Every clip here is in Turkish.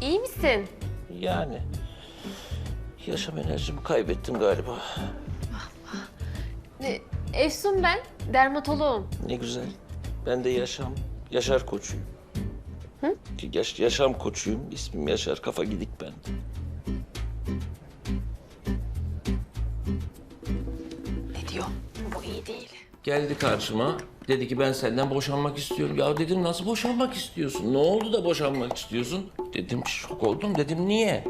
İyi misin? Yani yaşam enerjimi kaybettim galiba. E, Efsun ben, dermatoloğum. Ne güzel. Ben de yaşam, Yaşar koçuyum. Hı? Yaş, yaşam koçuyum. İsmim Yaşar. Kafa gidik ben. Ne diyor? Bu iyi değil. Geldi karşıma. Dedi ki ben senden boşanmak istiyorum. Ya dedim nasıl boşanmak istiyorsun? Ne oldu da boşanmak istiyorsun? Dedim şok oldum. Dedim niye?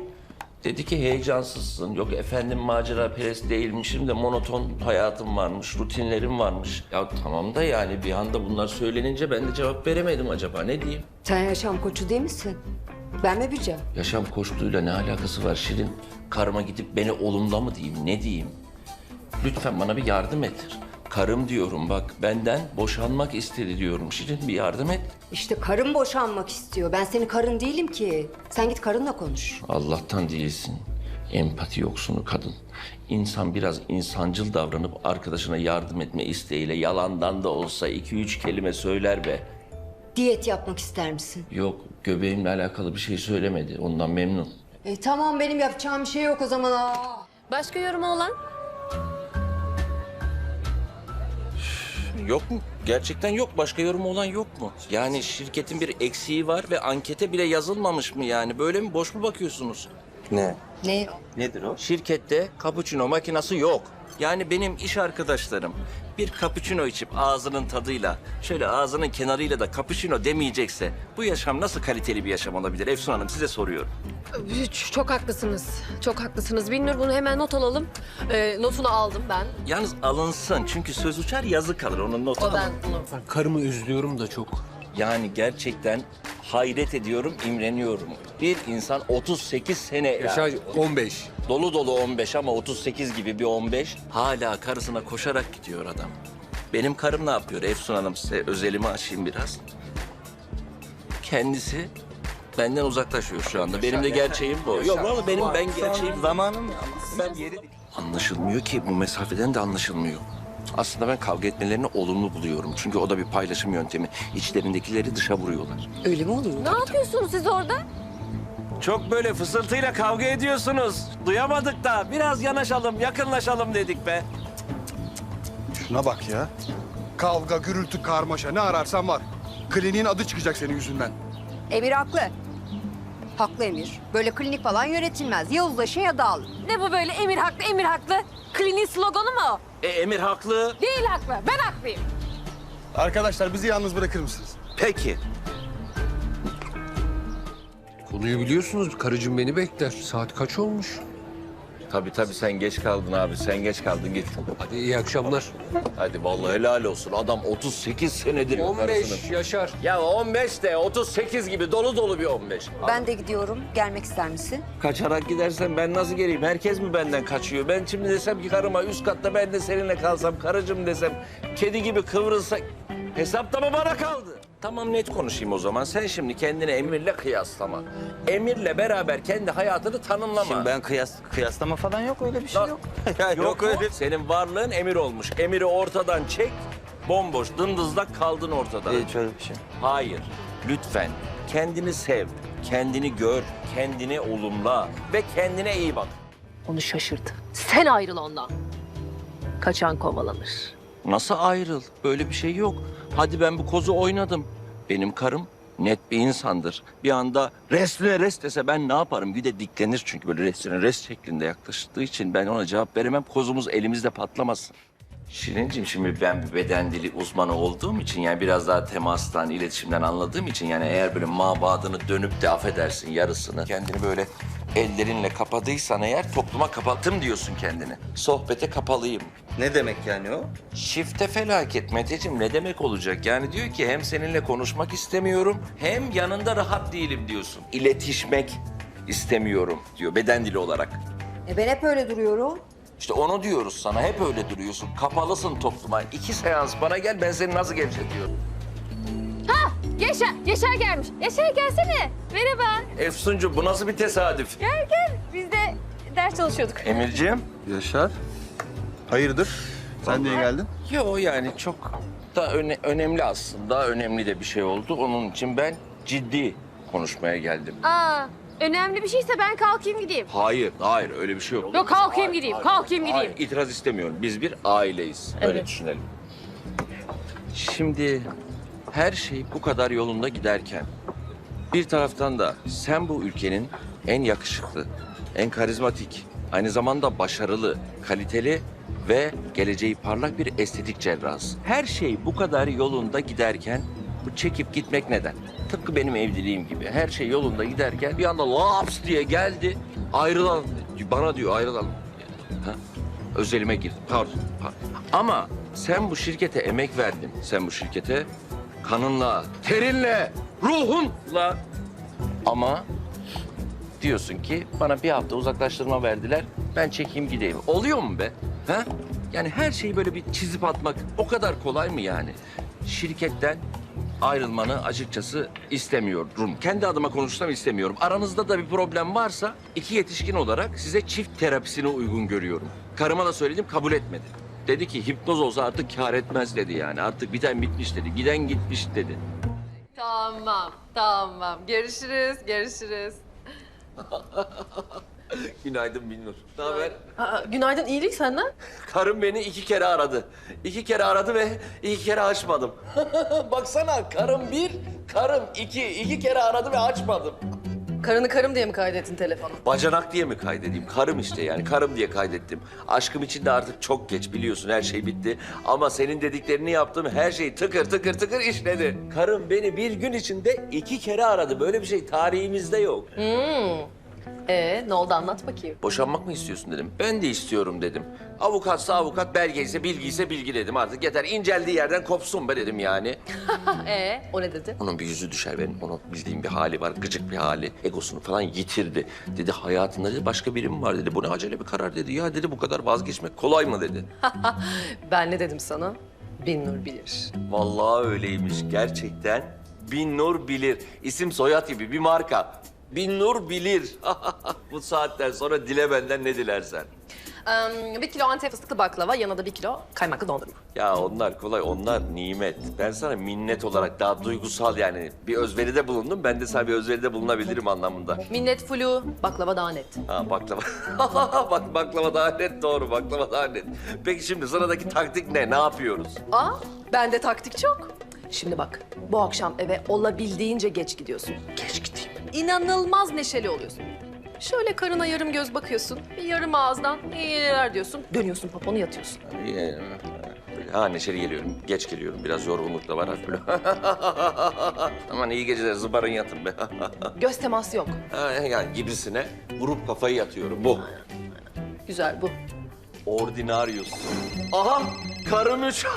Dedi ki heyecansızsın. Yok efendim macera perest değilmişim de monoton hayatım varmış, rutinlerim varmış. Ya tamam da yani bir anda bunlar söylenince ben de cevap veremedim acaba. Ne diyeyim? Sen yaşam koçu değil misin? Ben mi bileceğim? Yaşam koçluğuyla ne alakası var Şirin? Karıma gidip beni olumla mı diyeyim, ne diyeyim? Lütfen bana bir yardım et. Karım diyorum bak, benden boşanmak istedi diyorum. Şirin bir yardım et. İşte karın boşanmak istiyor. Ben senin karın değilim ki. Sen git karınla konuş. Allah'tan değilsin. Empati yoksunu kadın. İnsan biraz insancıl davranıp arkadaşına yardım etme isteğiyle yalandan da olsa iki üç kelime söyler be. Diyet yapmak ister misin? Yok, göbeğimle alakalı bir şey söylemedi. Ondan memnun. E tamam benim yapacağım bir şey yok o zaman. Aa. Başka yorumu olan? Yok mu? Gerçekten yok. Başka yorumu olan yok mu? Yani şirketin bir eksiği var ve ankete bile yazılmamış mı yani? Böyle mi? Boş mu bakıyorsunuz? Ne? Ne? Nedir o? Şirkette cappuccino makinası yok. Yani benim iş arkadaşlarım bir cappuccino içip ağzının tadıyla, şöyle ağzının kenarıyla da cappuccino demeyecekse bu yaşam nasıl kaliteli bir yaşam olabilir? Efsun Hanım size soruyorum. Çok haklısınız. Çok haklısınız. Binnur bunu hemen not alalım. Ee, notunu aldım ben. Yalnız alınsın çünkü söz uçar yazı kalır onun notu. O ben bunu. Karımı üzülüyorum da çok. Yani gerçekten hayret ediyorum, imreniyorum. Bir insan 38 sene... ya- Yaşar 15. Dolu dolu 15 ama 38 gibi bir 15. Hala karısına koşarak gidiyor adam. Benim karım ne yapıyor Efsun Hanım size özelimi açayım biraz. Kendisi benden uzaklaşıyor şu anda. Benim de gerçeğim bu. Yok vallahi benim ben gerçeğim Zamanın ben yeri. Anlaşılmıyor ki bu mesafeden de anlaşılmıyor. Aslında ben kavga etmelerini olumlu buluyorum. Çünkü o da bir paylaşım yöntemi. İçlerindekileri dışa vuruyorlar. Öyle mi oluyor? Ne yapıyorsunuz siz orada? Çok böyle fısıltıyla kavga ediyorsunuz. Duyamadık da biraz yanaşalım, yakınlaşalım dedik be. Şuna bak ya. Kavga, gürültü, karmaşa ne ararsan var. Kliniğin adı çıkacak senin yüzünden. Emir haklı. Haklı Emir. Böyle klinik falan yönetilmez. Ya uzlaşın ya dağılın. Ne bu böyle emir haklı, emir haklı? Kliniğin sloganı mı o? E, Emir haklı. Değil haklı. Ben haklıyım. Arkadaşlar bizi yalnız bırakır mısınız? Peki. Konuyu biliyorsunuz. Karıcığım beni bekler. Saat kaç olmuş? Tabii tabii sen geç kaldın abi. Sen geç kaldın git. Hadi iyi akşamlar. Hadi vallahi helal olsun. Adam 38 senedir 15 karısının. Yaşar. Ya 15 de 38 gibi dolu dolu bir 15. Ben de gidiyorum. Gelmek ister misin? Kaçarak gidersen ben nasıl geleyim? Herkes mi benden kaçıyor? Ben şimdi desem ki karıma üst katta ben de seninle kalsam, karıcığım desem, kedi gibi kıvrılsak hesap da mı bana kaldı? Tamam net konuşayım o zaman. Sen şimdi kendini Emir'le kıyaslama. Emir'le beraber kendi hayatını tanımlama. Şimdi ben kıyas kıyaslama falan yok öyle bir şey Lan- yok. ya Yok, öyle. Senin varlığın Emir olmuş. Emir'i ortadan çek, bomboş, dımdızlak kaldın ortada. Hiç öyle bir şey. Hayır. Lütfen kendini sev, kendini gör, kendini olumla ve kendine iyi bak. Onu şaşırt. Sen ayrıl ondan. Kaçan kovalanır. Nasıl ayrıl? Böyle bir şey yok. Hadi ben bu kozu oynadım. Benim karım net bir insandır. Bir anda restine rest dese ben ne yaparım? Bir de diklenir çünkü böyle restine rest şeklinde yaklaştığı için ben ona cevap veremem. Kozumuz elimizde patlamasın. Şirincim şimdi ben bir beden dili uzmanı olduğum için yani biraz daha temastan, iletişimden anladığım için yani eğer böyle mabadını dönüp de affedersin yarısını kendini böyle ellerinle kapadıysan eğer topluma kapattım diyorsun kendini. Sohbete kapalıyım. Ne demek yani o? Şifte felaket Meteciğim ne demek olacak? Yani diyor ki hem seninle konuşmak istemiyorum hem yanında rahat değilim diyorsun. İletişmek istemiyorum diyor beden dili olarak. E ben hep öyle duruyorum. İşte onu diyoruz sana hep öyle duruyorsun. Kapalısın topluma. İki seans bana gel ben seni nasıl gevşetiyorum. Yaşar, Yaşar gelmiş. Yaşar gelsene. Merhaba. Efsuncu bu nasıl bir tesadüf? Gel gel. Biz de ders çalışıyorduk. Emirciğim? Yaşar. Hayırdır? Sen niye geldin? Yo yani çok da öne- önemli aslında. Önemli de bir şey oldu. Onun için ben ciddi konuşmaya geldim. Aa, önemli bir şeyse ben kalkayım gideyim. Hayır, hayır öyle bir şey yok. Yok kalkayım Hayır, gideyim, hayır, kalkayım hayır. gideyim. itiraz istemiyorum. Biz bir aileyiz. Öyle Evet. düşünelim. Şimdi her şey bu kadar yolunda giderken bir taraftan da sen bu ülkenin en yakışıklı, en karizmatik, aynı zamanda başarılı, kaliteli ve geleceği parlak bir estetik cerrahısın. Her şey bu kadar yolunda giderken bu çekip gitmek neden? Tıpkı benim evliliğim gibi. Her şey yolunda giderken bir anda laps diye geldi. Ayrılalım. Bana diyor ayrılalım. Ha? Özelime girdim. Pardon, pardon. Ama sen bu şirkete emek verdin. Sen bu şirkete kanınla, terinle, ruhunla. Ama diyorsun ki bana bir hafta uzaklaştırma verdiler. Ben çekeyim gideyim. Oluyor mu be? Ha? Yani her şeyi böyle bir çizip atmak o kadar kolay mı yani? Şirketten ayrılmanı açıkçası istemiyorum. Kendi adıma konuşsam istemiyorum. Aranızda da bir problem varsa iki yetişkin olarak size çift terapisine uygun görüyorum. Karıma da söyledim kabul etmedi. Dedi ki hipnoz olsa artık kâr etmez dedi yani. Artık biten bitmiş dedi. Giden gitmiş dedi. Tamam, tamam. Görüşürüz, görüşürüz. Günaydın Binnur. Ne haber? Aa, günaydın, iyilik senden. Karım beni iki kere aradı. İki kere aradı ve iki kere açmadım. Baksana karım bir, karım iki. iki kere aradı ve açmadım. Karını karım diye mi kaydettin telefonu? Bacanak diye mi kaydedeyim? Karım işte yani karım diye kaydettim. Aşkım için de artık çok geç biliyorsun her şey bitti. Ama senin dediklerini yaptım her şey tıkır tıkır tıkır işledi. Karım beni bir gün içinde iki kere aradı. Böyle bir şey tarihimizde yok. Ee, ne oldu anlat bakayım. Boşanmak mı istiyorsun dedim. Ben de istiyorum dedim. Avukatsa avukat, belge ise bilgi ise bilgi dedim. Artık yeter inceldiği yerden kopsun be dedim yani. Ee, o ne dedi? Onun bir yüzü düşer benim. Onun bildiğim bir hali var. Gıcık bir hali. Egosunu falan yitirdi. Dedi hayatında dedi başka biri mi var dedi. Bu ne acele bir karar dedi. Ya dedi bu kadar vazgeçmek kolay mı dedi. Ben ne dedim sana? Bin Nur bilir. Vallahi öyleymiş gerçekten. Bin Nur bilir. İsim soyad gibi bir marka. Bin Nur bilir. bu saatten sonra dile benden ne dilersen. Ee, bir kilo antep fıstıklı baklava, yanına da bir kilo kaymaklı dondurma. Ya onlar kolay, onlar nimet. Ben sana minnet olarak daha duygusal yani bir özveride bulundum. Ben de sana bir özveride bulunabilirim anlamında. Minnet flu, baklava daha net. Ha baklava. Bak baklava daha net doğru, baklava daha net. Peki şimdi sıradaki taktik ne? Ne yapıyoruz? Aa, bende taktik çok. Şimdi bak, bu akşam eve olabildiğince geç gidiyorsun. Geç gideyim. İnanılmaz neşeli oluyorsun. Şöyle karına yarım göz bakıyorsun, bir yarım ağızdan iyiler diyorsun. Dönüyorsun poponu yatıyorsun. Ha neşeli geliyorum, geç geliyorum. Biraz yorgunluk da var hafif böyle. Aman iyi geceler, zıbarın yatın be. Göz teması yok. Ha, yani gibisine vurup kafayı yatıyorum. Bu. Güzel bu. Ordinaryus. Aha! Karım üç.